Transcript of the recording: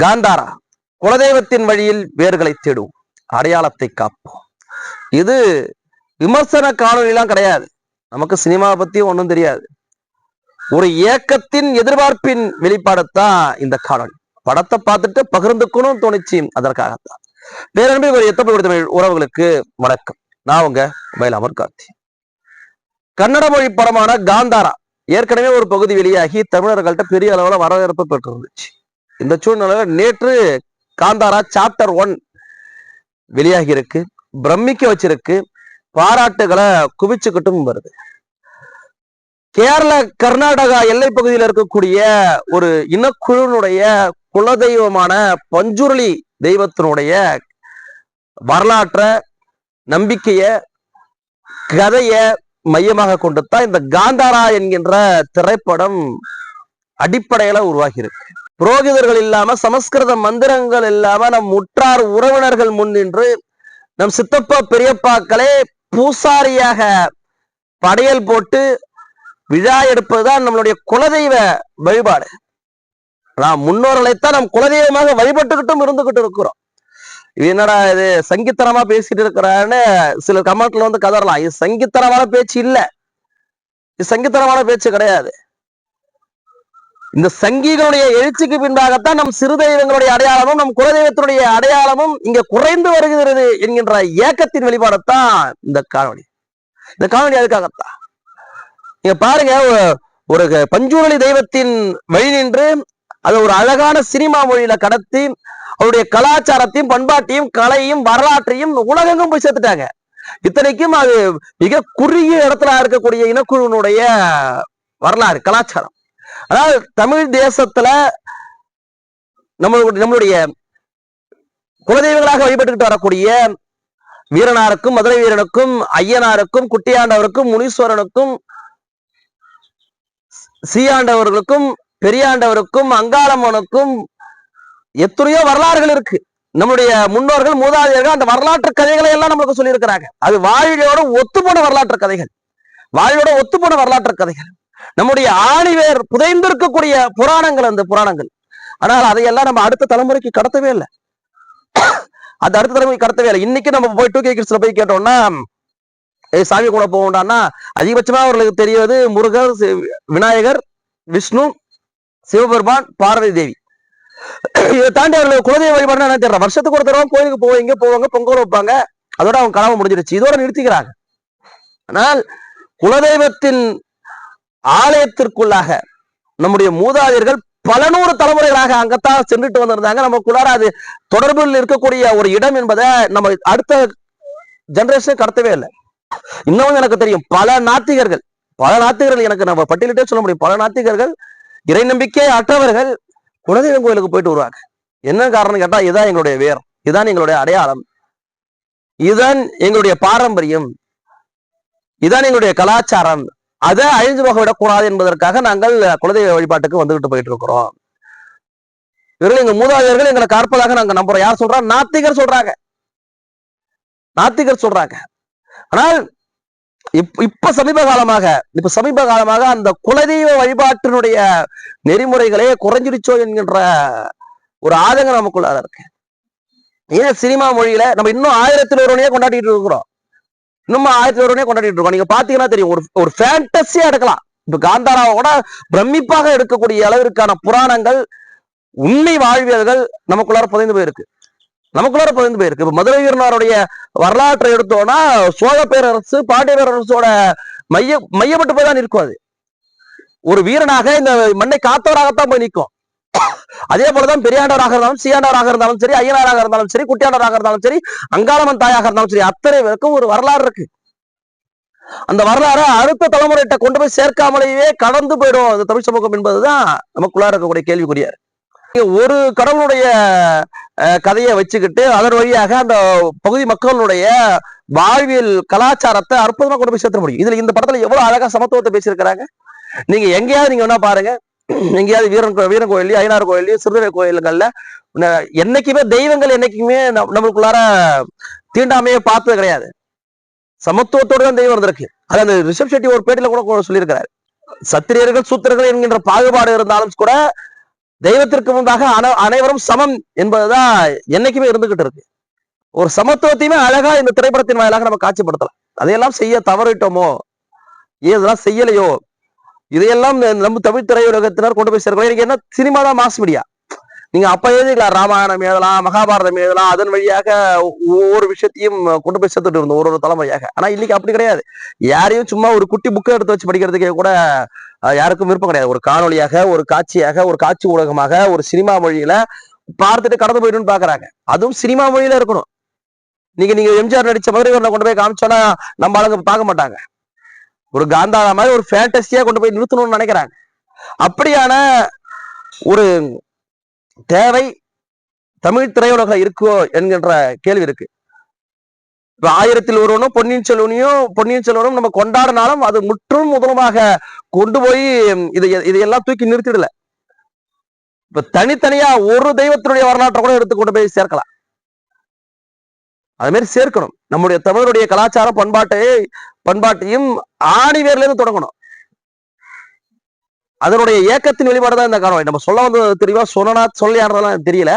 காந்தாரா குலதெய்வத்தின் வழியில் வேர்களை தேடுவோம் அடையாளத்தை காப்போம். இது விமர்சன காணொலிலாம் கிடையாது. நமக்கு சினிமாவை பத்தி ஒன்றும் தெரியாது. ஒரு ஏக்கத்தின் எதிர்பார்ப்பின் வெளிப்பாடத்தான் இந்த காணொலி படத்தை பார்த்துட்டு பகிர்ந்துக்கணும் தோணுச்சு அதற்காகத்தான். பேரன்பு ஒரு எத்தப்படி தமிழ் உறவுகளுக்கு வணக்கம். நான் உங்க அமர் கார்த்தி. கன்னட மொழி படமான காந்தாரா ஏற்கனவே ஒரு பகுதி வெளியாகி தமிழர்கள்ட்ட பெரிய அளவுல வரவேற்பு பெற்றிருந்துச்சு. இந்த சூழ்நிலையில நேற்று காந்தாரா சாப்டர் ஒன் வெளியாகி இருக்கு பிரமிக்க வச்சிருக்கு பாராட்டுகளை குவிச்சுக்கிட்டும் வருது. கேரள கர்நாடகா எல்லை பகுதியில் இருக்கக்கூடிய ஒரு இனக்குழுனுடைய குலதெய்வமான பஞ்சுருளி தெய்வத்தினுடைய வரலாற்ற நம்பிக்கைய கதைய மையமாக கொண்டு தான் இந்த காந்தாரா என்கின்ற திரைப்படம் அடிப்படையில உருவாகி இருக்கு புரோகிதர்கள் இல்லாம சமஸ்கிருத மந்திரங்கள் இல்லாம நம் உற்றார் உறவினர்கள் முன் நின்று நம் சித்தப்பா பெரியப்பாக்களே பூசாரியாக படையல் போட்டு விழா எடுப்பதுதான் நம்மளுடைய குலதெய்வ வழிபாடு. நாம் முன்னோர்களைத்தான் நம் குலதெய்வமாக வழிபட்டுக்கிட்டும் இருந்துகிட்டு இருக்கிறோம். இது என்னடா இது சங்கித்தனமா பேசிட்டு இருக்கிறான்னு சில கமெண்ட்ல வந்து கதறலாம். இது சங்கித்தனமான பேச்சு இல்லை. இது சங்கித்தனமான பேச்சு கிடையாது. இந்த சங்கிகளுடைய எழுச்சிக்கு பின்பாகத்தான் நம் சிறு தெய்வங்களுடைய அடையாளமும் நம் குலதெய்வத்தினுடைய அடையாளமும் இங்க குறைந்து வருகிறது என்கின்ற ஏக்கத்தின் வெளிப்பாடத்தான் இந்த காணொலி இந்த காணொலி அதுக்காகத்தான். நீங்க பாருங்க ஒரு பஞ்சூரளி தெய்வத்தின் வழி நின்று அதை ஒரு அழகான சினிமா மொழியில கடத்தி அவருடைய கலாச்சாரத்தையும் பண்பாட்டையும் கலையும் வரலாற்றையும் உலகெங்கும் போய் சேர்த்துட்டாங்க. இத்தனைக்கும் அது மிக குறுகிய இடத்துல இருக்கக்கூடிய இனக்குழுவினுடைய வரலாறு கலாச்சாரம். அதாவது தமிழ் தேசத்துல நம்மளுடைய நம்மளுடைய குலதெய்வங்களாக வழிபட்டுக்கிட்டு வரக்கூடிய வீரனாருக்கும் மதுரை வீரனுக்கும் ஐயனாருக்கும் குட்டியாண்டவருக்கும் முனீஸ்வரனுக்கும் சீயாண்டவர்களுக்கும் பெரியாண்டவருக்கும் அங்காளம்மனுக்கும் எத்தனையோ வரலாறுகள் இருக்கு. நம்முடைய முன்னோர்கள் மூதாதையர்கள் அந்த வரலாற்று கதைகளை எல்லாம் நமக்கு சொல்லியிருக்கிறாங்க. அது வாழ்வியோட ஒத்துப்போன வரலாற்று கதைகள். வாழ்வியோட ஒத்துப்போன வரலாற்று கதைகள். நம்முடைய ஆணிவேர் புதைந்திருக்கக்கூடிய புராணங்கள் அந்த புராணங்கள். ஆனால் அதையெல்லாம் நம்ம அடுத்த தலைமுறைக்கு கடத்தவே இல்லை. அது அடுத்த தலைமுறைக்கு கடத்தவே இல்லை. இன்னைக்கு நம்ம போய் டூ கே கிட்ஸ்ல போய் கேட்டோம்னா ஏய் சாமி கூட போகண்டான்னா அதிகபட்சமா அவர்களுக்கு தெரிவது முருகர் விநாயகர் விஷ்ணு சிவபெருமான் பார்வதி தேவி. இதை தாண்டி அவர்கள் குலதெய்வ வழிபாடுனா என்ன தெரியல. வருஷத்துக்கு ஒரு தடவை கோயிலுக்கு போவீங்க போவாங்க பொங்கல் வைப்பாங்க. அதோட அவங்க கனவு முடிஞ்சிருச்சு இதோட நிறுத்திக்கிறாங்க. ஆனால் குலதெய்வத்தின் ஆலயத்திற்குள்ளாக நம்முடைய மூதாதையர்கள் பல நூறு தலைமுறைகளாக அங்கத்தான் சென்றுட்டு வந்திருந்தாங்க. நமக்குள்ளார அது தொடர்பில் இருக்கக்கூடிய ஒரு இடம் என்பதை நம்ம அடுத்த ஜெனரேஷன் கடத்தவே இல்லை. இன்னமும் எனக்கு தெரியும் பல நாத்திகர்கள் பல நாத்திகர்கள் எனக்கு நம்ம பட்டியலிட்டே சொல்ல முடியும். பல நாத்திகர்கள் இறை நம்பிக்கை அற்றவர்கள் குலதெய்வம் கோயிலுக்கு போயிட்டு வருவாங்க. என்ன காரணம் கேட்டா இதான் எங்களுடைய வேர் இதுதான் எங்களுடைய அடையாளம். இதுதான் எங்களுடைய பாரம்பரியம். இதுதான் எங்களுடைய கலாச்சாரம். அதை அழிஞ்சு போக விடக்கூடாது என்பதற்காக நாங்கள் குலதெய்வ வழிபாட்டுக்கு வந்துகிட்டு போயிட்டு இருக்கிறோம் இவர்கள் எங்க மூதாதையர்கள் எங்களை காற்பதாக நாங்க நம்புறோம். யார் சொல்றா? நாத்திகர் சொல்றாங்க. நாத்திகர் சொல்றாங்க. ஆனால் இப்- இப்ப சமீப காலமாக இப்ப சமீப காலமாக அந்த குலதெய்வ வழிபாட்டினுடைய நெறிமுறைகளே குறைஞ்சிருச்சோ என்கின்ற ஒரு ஆதங்கம் நமக்குள்ளார இருக்கு. ஏன் சினிமா மொழியில நம்ம இன்னும் ஆயிரத்தி ஒருவனையே கொண்டாடிட்டு இருக்கிறோம். இன்னும் ஆயிரத்தி ஒருவனையே கொண்டாடிட்டு இருக்கோம். நீங்க பாத்தீங்கன்னா தெரியும் ஒரு ஒரு ஃபேண்டஸியா எடுக்கலாம். இப்ப காந்தாராவை கூட பிரமிப்பாக எடுக்கக்கூடிய அளவிற்கான புராணங்கள் உண்மை வாழ்வியல்கள் நமக்குள்ளார புதைந்து போயிருக்கு. நமக்குள்ளார புதைந்து போயிருக்கு. இப்ப மதுரை வீரனாருடைய வரலாற்றை எடுத்தோம்னா சோழ பேரரசு பாண்டிய பேரரசோட மைய மையப்பட்டு போய் தான் நிற்கும் அது. ஒரு வீரனாக இந்த மண்ணை காத்தவராகத்தான் போய் நிற்கும். அதே போலதான் பெரியாண்டவராக இருந்தாலும் சீயாண்டவராக இருந்தாலும் சரி ஐயனாராக இருந்தாலும் சரி குட்டியாண்டவராக இருந்தாலும் சரி அங்காளம்மன் தாயாக இருந்தாலும் சரி அத்தனை பேருக்கும் ஒரு வரலாறு இருக்கு. அந்த வரலாறை அடுத்த தலைமுறைகிட்ட கொண்டு போய் சேர்க்காமலேயே கடந்து போயிடும். அந்த தமிழ் சமூகம் என்பதுதான் நமக்குள்ளார இருக்கக்கூடிய கேள்விக்குரியார் ஒரு கடவுளுடைய அஹ், கதையை வச்சுக்கிட்டு அதன் வழியாக அந்த பகுதி மக்களுடைய வாழ்வியல் கலாச்சாரத்தை அற்புதமா கொண்டு போய் சேர்த்த முடியும். இதுல இந்த படத்துல எவ்வளவு அழகா சமத்துவத்தை பேசியிருக்கிறாங்க. நீங்க எங்கேயாவது நீங்க வேணா பாருங்க. எங்கேயாவது வீரன் கோ- வீரன் கோயிலையும் ஐநாறு கோயிலையும் சிறுதலை கோயில்கள்ல என்னைக்குமே தெய்வங்கள் என்னைக்குமே நம்- நம்மளுக்குள்ளார தீண்டாமையே பார்த்தது கிடையாது. சமத்துவத்தோடு தான் தெய்வம் இருந்திருக்கு. அது அந்த ரிஷப் செட்டி ஒரு பேட்டில கூட சொல்லியிருக்கிறாரு. சத்திரியர்கள் சூத்திரர்கள் என்கின்ற பாகுபாடு இருந்தாலும் கூட தெய்வத்திற்கு முன்பாக அன- அனைவரும் சமம் என்பதுதான் என்னைக்குமே இருந்துகிட்டு இருக்கு. ஒரு சமத்துவத்தையுமே அழகா இந்த திரைப்படத்தின் வாயிலாக நம்ம காட்சிப்படுத்தலாம். அதையெல்லாம் செய்ய தவறிட்டோமோ? ஏதெல்லாம் இதெல்லாம் செய்யலையோ? இதையெல்லாம் நம்ம தமிழ் திரையுலகத்தினர் கொண்டு போய் சேர்க்கலாம் எனக்கு என்ன சினிமா தான் மாஸ் மீடியா நீங்க அப்ப எழுதிக்கலாம் ராமாயணம் எழுதலாம் மகாபாரதம் எழுதலாம் அதன் வழியாக ஒவ்வொரு விஷயத்தையும் கொண்டு போய் சேர்த்துட்டு இருந்தோம் ஒரு ஒரு தலைமுறையாக ஆனா இன்னைக்கு அப்படி கிடையாது. யாரையும் சும்மா ஒரு குட்டி புக்கை எடுத்து வச்சு படிக்கிறதுக்கே கூட யாருக்கும் விருப்பம் கிடையாது. ஒரு காணொலியாக ஒரு காட்சியாக ஒரு காட்சி ஊடகமாக ஒரு சினிமா மொழியில பார்த்துட்டு கடந்து போயிடுன்னு பாக்குறாங்க. அதுவும் சினிமா மொழியில இருக்கணும். நீங்க நீங்க எம்ஜிஆர் நடிச்ச மதுரை கொண்டு போய் காமிச்சோன்னா நம்ம ஆளுங்க பார்க்க மாட்டாங்க. ஒரு காந்தாரா மாதிரி ஒரு ஃபேண்டஸியா கொண்டு போய் நிறுத்தணும்னு நினைக்கிறாங்க அப்படியான ஒரு தேவை தமிழ் திரையுலகம் இருக்கோ என்கின்ற கேள்வி இருக்கு. இப்ப ஆயிரத்தில் ஒருவனும் பொன்னியின் செல்வனையும் பொன்னியின் செல்வனும் நம்ம கொண்டாடினாலும் அது முற்றும் முதலமாக கொண்டு போய் இதை இதையெல்லாம் தூக்கி நிறுத்திடல. இப்ப தனித்தனியா ஒரு தெய்வத்தினுடைய வரலாற்றை கூட எடுத்து கொண்டு போய் சேர்க்கலாம். அது மாதிரி சேர்க்கணும். நம்முடைய தமிழருடைய கலாச்சார பண்பாட்டை பண்பாட்டையும் ஆணிவேர்ல இருந்து தொடங்கணும். அதனுடைய ஏக்கத்தின் வெளிப்பாடு தான் இந்த காரணம் நம்ம சொல்ல வந்தது தெரியுமா சொன்னா சொல்லியானதெல்லாம் தெரியல.